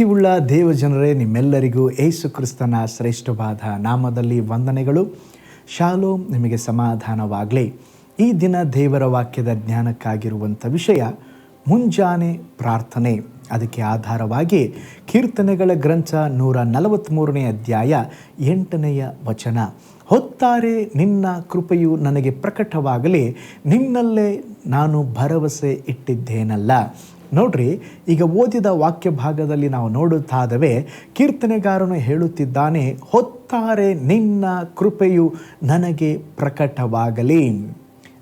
ಪ್ರೀತಿಯುಳ್ಳ ದೇವಜನರೇ, ನಿಮ್ಮೆಲ್ಲರಿಗೂ ಏಸು ಕ್ರಿಸ್ತನ ಶ್ರೇಷ್ಠವಾದ ನಾಮದಲ್ಲಿ ವಂದನೆಗಳು. ಶಾಲೋ ನಿಮಗೆ ಸಮಾಧಾನವಾಗಲಿ. ಈ ದಿನ ದೇವರ ವಾಕ್ಯದ ಜ್ಞಾನಕ್ಕಾಗಿರುವಂಥ ವಿಷಯ, ಮುಂಜಾನೆ ಪ್ರಾರ್ಥನೆ. ಅದಕ್ಕೆ ಆಧಾರವಾಗಿ ಕೀರ್ತನೆಗಳ ಗ್ರಂಥ ನೂರ ನಲವತ್ತ್ಮೂರನೇ ಅಧ್ಯಾಯ ಎಂಟನೆಯ ವಚನ. ಹೊತ್ತಾರೆ, ನಿನ್ನ ಕೃಪೆಯು ನನಗೆ ಪ್ರಕಟವಾಗಲಿ. ನಿನ್ನಲ್ಲೇ ನಾನು ಭರವಸೆ ಇಟ್ಟಿದ್ದೇನಲ್ಲ. ನೋಡ್ರಿ, ಈಗ ಓದಿದ ವಾಕ್ಯ ಭಾಗದಲ್ಲಿ ನಾವು ನೋಡುತ್ತಾದವೇ, ಕೀರ್ತನೆಗಾರನು ಹೇಳುತ್ತಿದ್ದಾನೆ, ಹೊತ್ತಾರೆ ನಿನ್ನ ಕೃಪೆಯು ನನಗೆ ಪ್ರಕಟವಾಗಲಿ.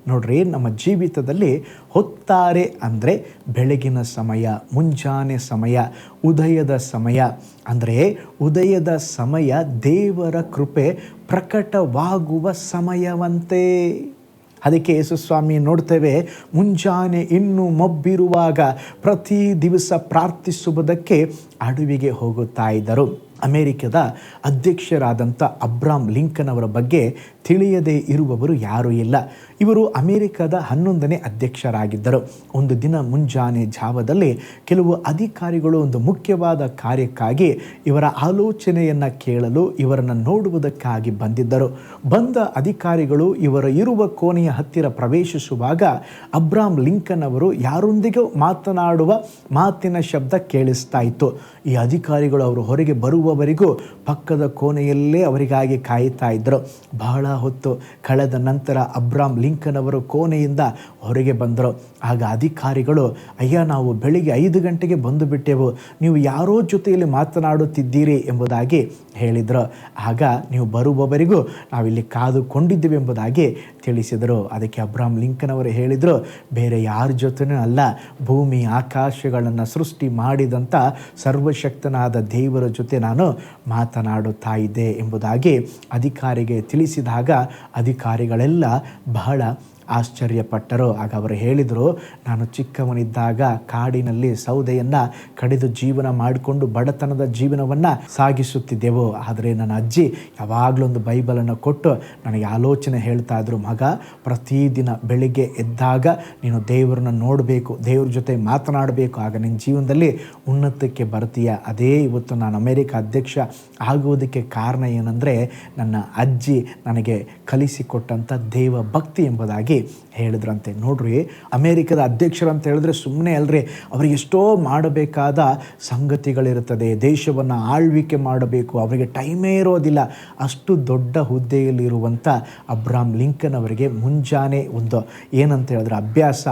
ನೋಡ್ರಿ, ನಮ್ಮ ಜೀವಿತದಲ್ಲಿ ಹೊತ್ತಾರೆ ಅಂದರೆ ಬೆಳಗಿನ ಸಮಯ, ಮುಂಜಾನೆ ಸಮಯ, ಉದಯದ ಸಮಯ. ಅಂದರೆ ಉದಯದ ಸಮಯ ದೇವರ ಕೃಪೆ ಪ್ರಕಟವಾಗುವ ಸಮಯವಂತೆ. ಅದಕ್ಕೆ ಯೇಸುಸ್ವಾಮಿ ನೋಡ್ತೇವೆ, ಮುಂಜಾನೆ ಇನ್ನೂ ಮಬ್ಬಿರುವಾಗ ಪ್ರತಿ ದಿವಸ ಪ್ರಾರ್ಥಿಸುವುದಕ್ಕೆ ಅಡವಿಗೆ ಹೋಗುತ್ತಾ ಇದ್ದರು. ಅಮೇರಿಕದ ಅಧ್ಯಕ್ಷರಾದಂಥ ಅಬ್ರಾಮ್ ಲಿಂಕನ್ ಅವರ ಬಗ್ಗೆ ತಿಳಿಯದೇ ಇರುವವರು ಯಾರೂ ಇಲ್ಲ. ಇವರು ಅಮೆರಿಕದ ಹನ್ನೊಂದನೇ ಅಧ್ಯಕ್ಷರಾಗಿದ್ದರು. ಒಂದು ದಿನ ಮುಂಜಾನೆ ಜಾವದಲ್ಲಿ ಕೆಲವು ಅಧಿಕಾರಿಗಳು ಒಂದು ಮುಖ್ಯವಾದ ಕಾರ್ಯಕ್ಕಾಗಿ ಇವರ ಆಲೋಚನೆಯನ್ನು ಕೇಳಲು ಇವರನ್ನು ನೋಡುವುದಕ್ಕಾಗಿ ಬಂದಿದ್ದರು. ಬಂದ ಅಧಿಕಾರಿಗಳು ಇವರ ಇರುವ ಕೋಣೆಯ ಹತ್ತಿರ ಪ್ರವೇಶಿಸುವಾಗ ಅಬ್ರಾಮ್ ಲಿಂಕನ್ ಅವರು ಯಾರೊಂದಿಗೂ ಮಾತನಾಡುವ ಮಾತಿನ ಶಬ್ದ ಕೇಳಿಸ್ತಾ ಇತ್ತು. ಈ ಅಧಿಕಾರಿಗಳು ಅವರು ಹೊರಗೆ ಬರುವವರೆಗೂ ಪಕ್ಕದ ಕೋಣೆಯಲ್ಲೇ ಅವರಿಗಾಗಿ ಕಾಯುತ್ತಾ ಇದ್ದರು. ಬಹಳ ಹೊತ್ತು ಕಳೆದ ನಂತರ ಅಬ್ರಾಮ್ ಲಿಂಕನ್ ಅವರು ಕೋಣೆಯಿಂದ ಹೊರಗೆ ಬಂದರು. ಆಗ ಅಧಿಕಾರಿಗಳು, ಅಯ್ಯ, ನಾವು ಬೆಳಿಗ್ಗೆ ಐದು ಗಂಟೆಗೆ ಬಂದು ಬಿಟ್ಟೆವು. ನೀವು ಯಾರೋ ಜೊತೆಯಲ್ಲಿ ಮಾತನಾಡುತ್ತಿದ್ದೀರಿ ಎಂಬುದಾಗಿ ಹೇಳಿದರು. ಆಗ ನೀವು ಬರುವವರಿಗೂ ನಾವಿಲ್ಲಿ ಕಾದುಕೊಂಡಿದ್ದೇವೆ ಎಂಬುದಾಗಿ ತಿಳಿಸಿದರು ಅದಕ್ಕೆ ಅಬ್ರಾಮ್ ಲಿಂಕನ್ ಅವರು ಹೇಳಿದರು, ಬೇರೆ ಯಾರ ಜೊತೆನೂ ಅಲ್ಲ, ಭೂಮಿ ಆಕಾಶಗಳನ್ನು ಸೃಷ್ಟಿ ಮಾಡಿದಂಥ ಸರ್ವಶಕ್ತನಾದ ದೇವರ ಜೊತೆ ನಾನು ಮಾತನಾಡುತ್ತಾ ಇದ್ದೆ ಎಂಬುದಾಗಿ ಅಧಿಕಾರಿಗೆ ತಿಳಿಸಿದಾಗ ಅಧಿಕಾರಿಗಳೆಲ್ಲ ಬಹಳ ಆಶ್ಚರ್ಯಪಟ್ಟರು. ಆಗ ಅವರು ಹೇಳಿದರು, ನಾನು ಚಿಕ್ಕವನಿದ್ದಾಗ ಕಾಡಿನಲ್ಲಿ ಸೌದೆಯನ್ನು ಕಡಿದು ಜೀವನ ಮಾಡಿಕೊಂಡು ಬಡತನದ ಜೀವನವನ್ನು ಸಾಗಿಸುತ್ತಿದ್ದೆವು. ಆದರೆ ನನ್ನ ಅಜ್ಜಿ ಯಾವಾಗಲೂ ಒಂದು ಬೈಬಲನ್ನು ಕೊಟ್ಟು ನನಗೆ ಆಲೋಚನೆ ಹೇಳ್ತಾ ಇದ್ರು, ಮಗ, ಪ್ರತಿದಿನ ಬೆಳಿಗ್ಗೆ ಎದ್ದಾಗ ನೀನು ದೇವರನ್ನ ನೋಡಬೇಕು, ದೇವ್ರ ಜೊತೆ ಮಾತನಾಡಬೇಕು. ಆಗ ನಿನ್ನ ಜೀವನದಲ್ಲಿ ಉನ್ನತಕ್ಕೆ ಬರ್ತೀಯ. ಅದೇ ಇವತ್ತು ನಾನು ಅಮೇರಿಕ ಅಧ್ಯಕ್ಷ ಆಗುವುದಕ್ಕೆ ಕಾರಣ ಏನಂದರೆ, ನನ್ನ ಅಜ್ಜಿ ನನಗೆ ಕಲಿಸಿಕೊಟ್ಟಂಥ ದೇವ ಭಕ್ತಿ ಎಂಬುದಾಗಿ ಹೇಳಿದ್ರಂತೆ. ನೋಡ್ರಿ, ಅಮೇರಿಕದ ಅಧ್ಯಕ್ಷರು ಅಂತ ಹೇಳಿದ್ರೆ ಸುಮ್ಮನೆ ಅಲ್ರಿ, ಅವ್ರಿಗೆ ಎಷ್ಟೋ ಮಾಡಬೇಕಾದ ಸಂಗತಿಗಳಿರುತ್ತದೆ. ದೇಶವನ್ನು ಆಳ್ವಿಕೆ ಮಾಡಬೇಕು, ಅವರಿಗೆ ಟೈಮೇ ಇರೋದಿಲ್ಲ. ಅಷ್ಟು ದೊಡ್ಡ ಹುದ್ದೆಯಲ್ಲಿರುವಂಥ ಅಬ್ರಾಮ್ ಲಿಂಕನ್ ಅವರಿಗೆ ಮುಂಜಾನೆ ಒಂದು ಏನಂತ ಹೇಳಿದ್ರೆ ಅಭ್ಯಾಸ,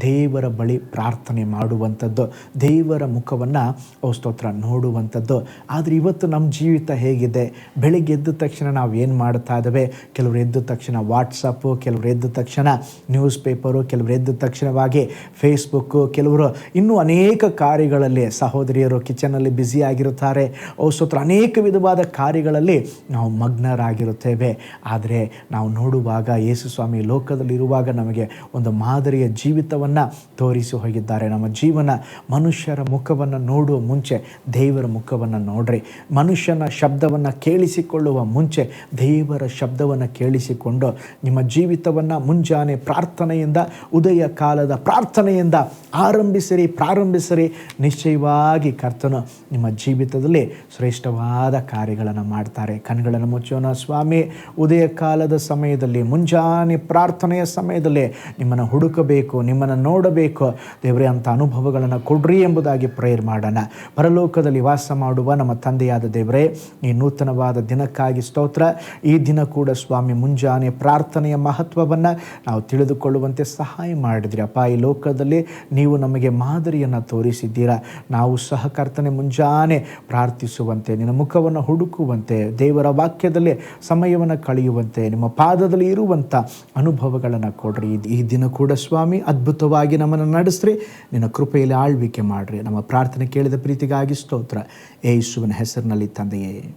ದೇವರ ಬಳಿ ಪ್ರಾರ್ಥನೆ ಮಾಡುವಂಥದ್ದು, ದೇವರ ಮುಖವನ್ನು ಸ್ತೋತ್ರ, ನೋಡುವಂಥದ್ದು. ಆದರೆ ಇವತ್ತು ನಮ್ಮ ಜೀವಿತ ಹೇಗಿದೆ? ಬೆಳಿಗ್ಗೆ ಎದ್ದ ತಕ್ಷಣ ನಾವು ಏನು ಮಾಡ್ತಾ ಇದ್ದೇವೆ? ಕೆಲವರು ಎದ್ದ ತಕ್ಷಣ ವಾಟ್ಸಪ್ಪು ಕೆಲವರು ಎದ್ದ ತಕ್ಷಣ ನ್ಯೂಸ್ ಪೇಪರು ಕೆಲವರು ಎದ್ದ ತಕ್ಷಣವಾಗಿ ಫೇಸ್ಬುಕ್ಕು ಕೆಲವರು ಇನ್ನೂ ಅನೇಕ ಕಾರ್ಯಗಳಲ್ಲಿ ಸಹೋದರಿಯರು ಕಿಚನಲ್ಲಿ ಬ್ಯುಸಿ ಆಗಿರುತ್ತಾರೆ. ಸ್ತೋತ್ರ ಅನೇಕ ವಿಧವಾದ ಕಾರ್ಯಗಳಲ್ಲಿ ನಾವು ಮಗ್ನರಾಗಿರುತ್ತೇವೆ. ಆದರೆ ನಾವು ನೋಡುವಾಗ ಯೇಸು ಸ್ವಾಮಿ ಲೋಕದಲ್ಲಿರುವಾಗ ನಮಗೆ ಒಂದು ಮಾದರಿಯ ಜೀವಿತವನ್ನು ತೋರಿಸಿ ಹೋಗಿದ್ದಾರೆ. ನಮ್ಮ ಜೀವನ ಮನುಷ್ಯರ ಮುಖವನ್ನು ನೋಡುವ ಮುಂಚೆ ದೇವರ ಮುಖವನ್ನು ನೋಡ್ರಿ. ಮನುಷ್ಯನ ಶಬ್ದವನ್ನು ಕೇಳಿಸಿಕೊಳ್ಳುವ ಮುಂಚೆ ದೇವರ ಶಬ್ದವನ್ನು ಕೇಳಿಸಿಕೊಂಡು ನಿಮ್ಮ ಜೀವಿತವನ್ನು ಮುಂಜಾನೆ ಪ್ರಾರ್ಥನೆಯಿಂದ, ಉದಯ ಕಾಲದ ಪ್ರಾರ್ಥನೆಯಿಂದ ಆರಂಭಿಸಿರಿ, ಪ್ರಾರಂಭಿಸಿರಿ. ನಿಶ್ಚಯವಾಗಿ ಕರ್ತನು ನಿಮ್ಮ ಜೀವಿತದಲ್ಲಿ ಶ್ರೇಷ್ಠವಾದ ಕಾರ್ಯಗಳನ್ನು ಮಾಡ್ತಾರೆ. ಕಣ್ಗಳನ್ನು ಮುಚ್ಚೋಣ ಸ್ವಾಮಿ. ಉದಯ ಕಾಲದ ಸಮಯದಲ್ಲಿ, ಮುಂಜಾನೆ ಪ್ರಾರ್ಥನೆಯ ಸಮಯದಲ್ಲಿ ನಿಮ್ಮನ್ನು ಹುಡುಕಬೇಕು, ನಿಮ್ಮನ್ನು ನೋಡಬೇಕು. ದೇವರೇ, ಅಂಥ ಅನುಭವಗಳನ್ನು ಕೊಡ್ರಿ ಎಂಬುದಾಗಿ ಪ್ರೇರ್ ಮಾಡೋಣ. ಪರಲೋಕದಲ್ಲಿ ವಾಸ ಮಾಡುವ ನಮ್ಮ ತಂದೆಯಾದ ದೇವರೇ, ಈ ನೂತನವಾದ ದಿನಕ್ಕಾಗಿ ಸ್ತೋತ್ರ. ಈ ದಿನ ಕೂಡ ಸ್ವಾಮಿ ಮುಂಜಾನೆ ಪ್ರಾರ್ಥನೆಯ ಮಹತ್ವವನ್ನು ನಾವು ತಿಳಿದುಕೊಳ್ಳುವಂತೆ ಸಹಾಯ ಮಾಡಿದ್ರಿ. ಅಪ್ಪ, ಈ ಲೋಕದಲ್ಲಿ ನೀವು ನಮಗೆ ಮಾದರಿಯನ್ನು ತೋರಿಸಿದ್ದೀರಾ. ನಾವು ಸಹಕರ್ತನೆ ಮುಂಜಾನೆ ಪ್ರಾರ್ಥಿಸುವಂತೆ, ನಿನ್ನ ಮುಖವನ್ನು ಹುಡುಕುವಂತೆ, ದೇವರ ವಾಕ್ಯದಲ್ಲಿ ಸಮಯವನ್ನು ಕಳೆಯುವಂತೆ, ನಿಮ್ಮ ಪಾದದಲ್ಲಿ ಇರುವಂಥ ಅನುಭವಗಳನ್ನು ಕೊಡ್ರಿ. ಈ- ದಿನ ಕೂಡ ಸ್ವಾಮಿ, ಅದ್ಭುತವಾಗಿ ನಮ್ಮನ್ನು ನಡೆಸ್ರಿ. ನಿನ್ನ ಕೃಪೆಯಲ್ಲಿ ಆಳ್ವಿಕೆ ಮಾಡ್ರಿ. ನಮ್ಮ ಪ್ರಾರ್ಥನೆ ಕೇಳಿದ ಪ್ರೀತಿಗಾಗಿ ಸ್ತೋತ್ರ. ಯೇಸುವಿನ ಹೆಸರಿನಲ್ಲಿ ತಂದೆಯೇ.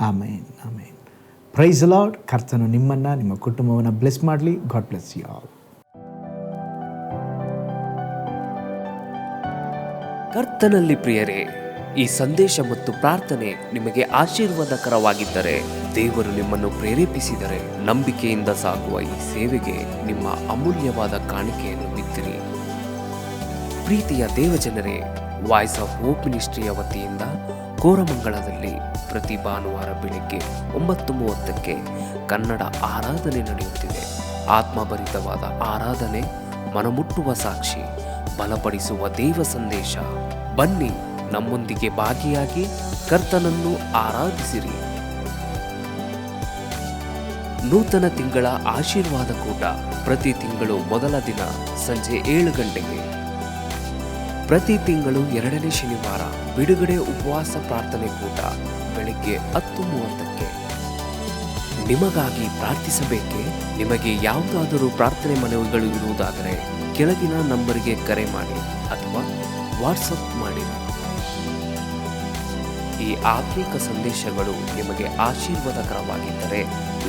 ಆಮೇನ್ ಆಮೇನ್. ಪ್ರೈಸ್ ಲಾರ್ಡ್ ಕರ್ತನು ನಿಮ್ಮನ್ನು, ನಿಮ್ಮ ಕುಟುಂಬವನ್ನು ಬ್ಲೆಸ್ ಮಾಡಲಿ. ಗಾಡ್ ಬ್ಲೆಸ್ ಯು ಆಲ್ ಕರ್ತನಲ್ಲಿ ಪ್ರಿಯರೇ, ಈ ಸಂದೇಶ ಮತ್ತು ಪ್ರಾರ್ಥನೆ ನಿಮಗೆ ಆಶೀರ್ವಾದಕರವಾಗಿದ್ದರೆ, ದೇವರು ನಿಮ್ಮನ್ನು ಪ್ರೇರೇಪಿಸಿದರೆ ನಂಬಿಕೆಯಿಂದ ಸಾಗುವ ಈ ಸೇವೆಗೆ ನಿಮ್ಮ ಅಮೂಲ್ಯವಾದ ಕಾಣಿಕೆಯನ್ನು ಬಿತ್ತಿರಿ. ಪ್ರೀತಿಯ ದೇವಜನರೇ ವಾಯ್ಸ್ ಆಫ್ ಹೋಪ್ ಮಿನಿಸ್ಟ್ರಿಯ ವತಿಯಿಂದ ಕೋರಮಂಗಲದಲ್ಲಿ ಪ್ರತಿ ಭಾನುವಾರ ಬೆಳಿಗ್ಗೆ ಒಂಬತ್ತು ಮೂವತ್ತಕ್ಕೆ ಕನ್ನಡ ಆರಾಧನೆ ನಡೆಯುತ್ತಿದೆ. ಆತ್ಮಭರಿತವಾದ ಆರಾಧನೆ, ಮನಮುಟ್ಟುವ ಸಾಕ್ಷಿ, ಬಲಪಡಿಸುವ ದೇವ ಸಂದೇಶ. ಬನ್ನಿ, ನಮ್ಮೊಂದಿಗೆ ಭಾಗಿಯಾಗಿ ಕರ್ತನನ್ನು ಆರಾಧಿಸಿರಿ. ನೂತನ ತಿಂಗಳ ಆಶೀರ್ವಾದ ಕೂಟ ಪ್ರತಿ ತಿಂಗಳು ಮೊದಲ ದಿನ ಸಂಜೆ ಏಳು ಗಂಟೆಗೆ. ಪ್ರತಿ ತಿಂಗಳು ಎರಡನೇ ಶನಿವಾರ ಬಿಡುಗಡೆ ಉಪವಾಸ ಪ್ರಾರ್ಥನೆ ಕೂಟ ಬೆಳಿಗ್ಗೆ ಹತ್ತು ಮೂವತ್ತಕ್ಕೆ. ನಿಮಗಾಗಿ ಪ್ರಾರ್ಥಿಸಬೇಕೆ? ನಿಮಗೆ ಯಾವುದಾದರೂ ಪ್ರಾರ್ಥನೆ ಮನವಿಗಳು ಇರುವುದಾದರೆ ಕೆಳಗಿನ ನಂಬರಿಗೆ ಕರೆ ಮಾಡಿ ಅಥವಾ ವಾಟ್ಸಪ್ ಮಾಡಿ. ಈ ಆತ್ಮಿಕ ಸಂದೇಶಗಳು ನಿಮಗೆ ಆಶೀರ್ವಾದಕರವಾಗಿದ್ದರೆ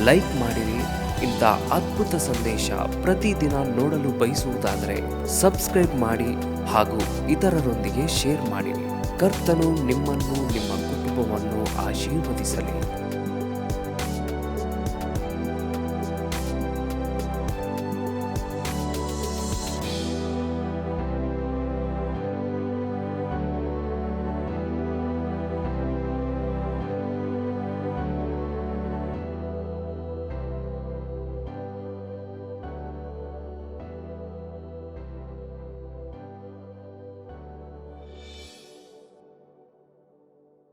ಲೈಕ್ ಮಾಡಿರಿ. ಇಂಥ ಅದ್ಭುತ ಸಂದೇಶ ಪ್ರತಿದಿನ ನೋಡಲು ಬಯಸುವುದಾದರೆ ಸಬ್ಸ್ಕ್ರೈಬ್ ಮಾಡಿ ಹಾಗೂ ಇತರರೊಂದಿಗೆ ಶೇರ್ ಮಾಡಿರಿ. ಕರ್ತನು ನಿಮ್ಮನ್ನು ನಿಮ್ಮ ಕುಟುಂಬವನ್ನು ಆಶೀರ್ವದಿಸಲಿ.